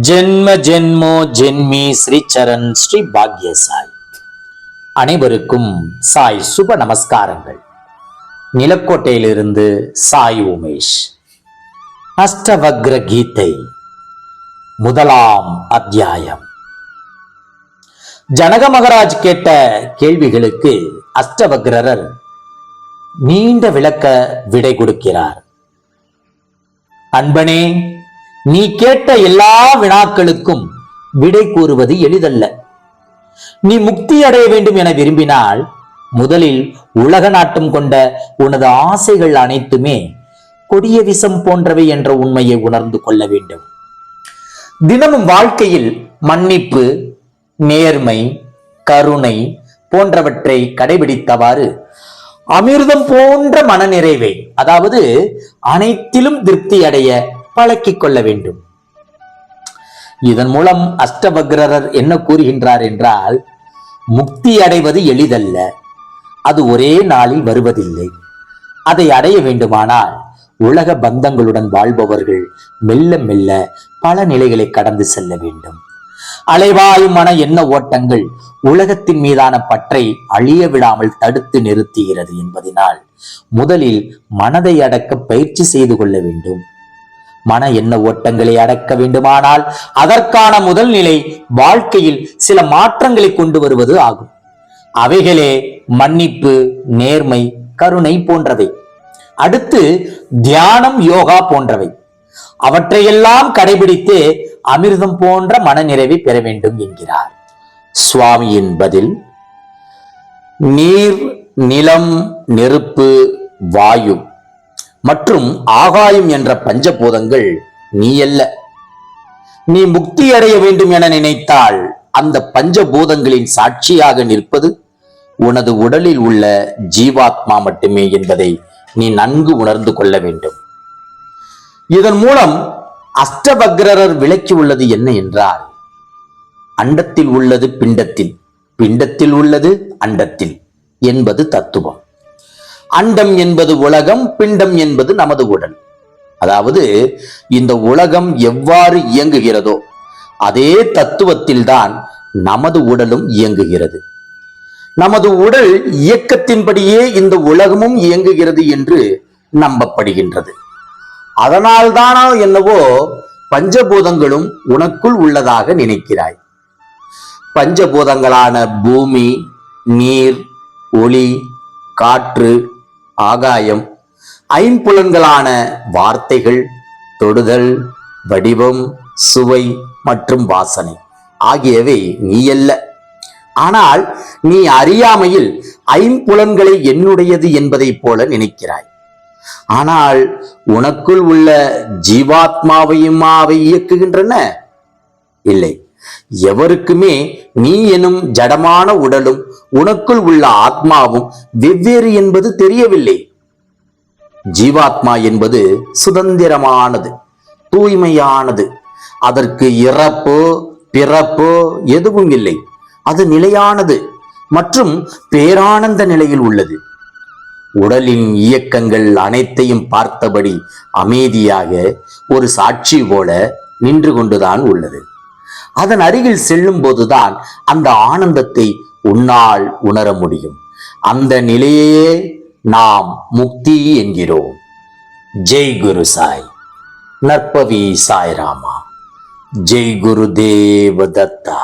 ஜென்ம ஜென்மோ ஜென்மி ஸ்ரீ சரண் ஸ்ரீ பாக்ய சாய் அனைவருக்கும் சாய் சுப நமஸ்காரங்கள். நிலக்கோட்டையிலிருந்து சாய் உமேஷ். அஷ்டவக்ர கீதை முதலாம் அத்தியாயம். ஜனக மகராஜ் கேட்ட கேள்விகளுக்கு அஷ்டவக்ரர் நீண்ட விளக்க விடை கொடுக்கிறார். அன்பனே நீ கேட்ட எல்லா வினாக்களுக்கும் விடை கூறுவது எளிதல்ல. நீ முக்தி அடைய வேண்டும் என விரும்பினால் முதலில் உலக நாட்டம் கொண்ட உனது ஆசைகள் அனைத்துமே கொடிய விஷம் போன்றவை என்ற உண்மையை உணர்ந்து கொள்ள வேண்டும். தினமும் வாழ்க்கையில் மன்னிப்பு நேர்மை கருணை போன்றவற்றை கடைபிடித்தவாறு அமிர்தம் போன்ற மனநிறைவை அதாவது அனைத்திலும் திருப்தி அடைய பழக்கிக் கொள்ள வேண்டும். இதன் மூலம் அஷ்டபக்ரர் என்ன கூறுகின்றார் என்றால் முக்தி அடைவது எளிதல்ல. அது ஒரே நாளில் வருவதில்லை. அதை அடைய வேண்டுமானால் உலக பந்தங்களுடன் வாழ்பவர்கள் மெல்ல மெல்ல பல நிலைகளை கடந்து செல்ல வேண்டும். அலைவாயு மன எண்ண ஓட்டங்கள் உலகத்தின் மீதான பற்றை அழிய விடாமல் தடுத்து நிறுத்துகிறது என்பதனால் முதலில் மனதை அடக்க பயிற்சி செய்து கொள்ள வேண்டும். மன எண்ண ஓட்டங்களை அடக்க வேண்டுமானால் அதற்கான முதல் நிலை வாழ்க்கையில் சில மாற்றங்களை கொண்டு வருவது ஆகும். அவைகளே மன்னிப்பு நேர்மை கருணை போன்றவை. அடுத்து தியானம் யோகா போன்றவை. அவற்றையெல்லாம் கடைபிடித்து அமிர்தம் போன்ற மனநிறைவை பெற வேண்டும் என்கிறார். சுவாமியின் பதில் நீர் நிலம் நெருப்பு வாயு. மற்றும் ஆகாயம் என்ற பஞ்சபூதங்கள் நீ அல்ல நீ முக்தி அடைய வேண்டும் என நினைத்தால் அந்த பஞ்சபூதங்களின் சாட்சியாக நிற்பது உனது உடலில் உள்ள ஜீவாத்மா மட்டுமே என்பதை நீ நன்கு உணர்ந்து கொள்ள வேண்டும். இதன் மூலம் அஷ்டபக்ரர் விளக்கி உள்ளது என்ன என்றால் அண்டத்தில் உள்ளது பிண்டத்தில் பிண்டத்தில் உள்ளது அண்டத்தில் என்பது தத்துவம். அண்டம் என்பது உலகம் பிண்டம் என்பது நமது உடல். அதாவது இந்த உலகம் எவ்வாறு இயங்குகிறதோ அதே தத்துவத்தில்தான் நமது உடலும் இயங்குகிறது. நமது உடல் இயக்கத்தின்படியே இந்த உலகமும் இயங்குகிறது என்று நம்பப்படுகின்றது. அதனால்தானோ என்னவோ பஞ்சபூதங்களும் உனக்குள் உள்ளதாக நினைக்கிறாய். பஞ்சபூதங்களான பூமி நீர் ஒளி காற்று ஆகாயம் ஐம்புலன்களான வார்த்தைகள் தொடுதல் வடிவம் சுவை மற்றும் வாசனை ஆகியவை நீ அல்ல ஆனால் நீ அறியாமையில் ஐம்புலன்களை என்னுடையது என்பதைப் போல நினைக்கிறாய். ஆனால் உனக்குள் உள்ள ஜீவாத்மாவையும் அவை இயக்குகின்றன? இல்லை. எவருக்குமே நீ எனும் ஜடமான உடலும் உனக்குள் உள்ள ஆத்மாவும் வெவ்வேறு என்பது தெரியவில்லை. ஜீவாத்மா என்பது சுதந்திரமானது தூய்மையானது. அதற்கு இறப்பு பிறப்பு எதுவும் இல்லை. அது நிலையானது மற்றும் பேரானந்த நிலையில் உள்ளது. உடலின் இயக்கங்கள் அனைத்தையும் பார்த்தபடி அமைதியாக ஒரு சாட்சி போல நின்று கொண்டுதான் உள்ளது. அதன் அருகில் செல்லும் போதுதான் அந்த ஆனந்தத்தை உன்னால் உணர முடியும். அந்த நிலையே நாம் முக்தி என்கிறோம். ஜெய் குரு சாய். நற்பவி சாய் ராமா. ஜெய் குரு தேவ தத்தா.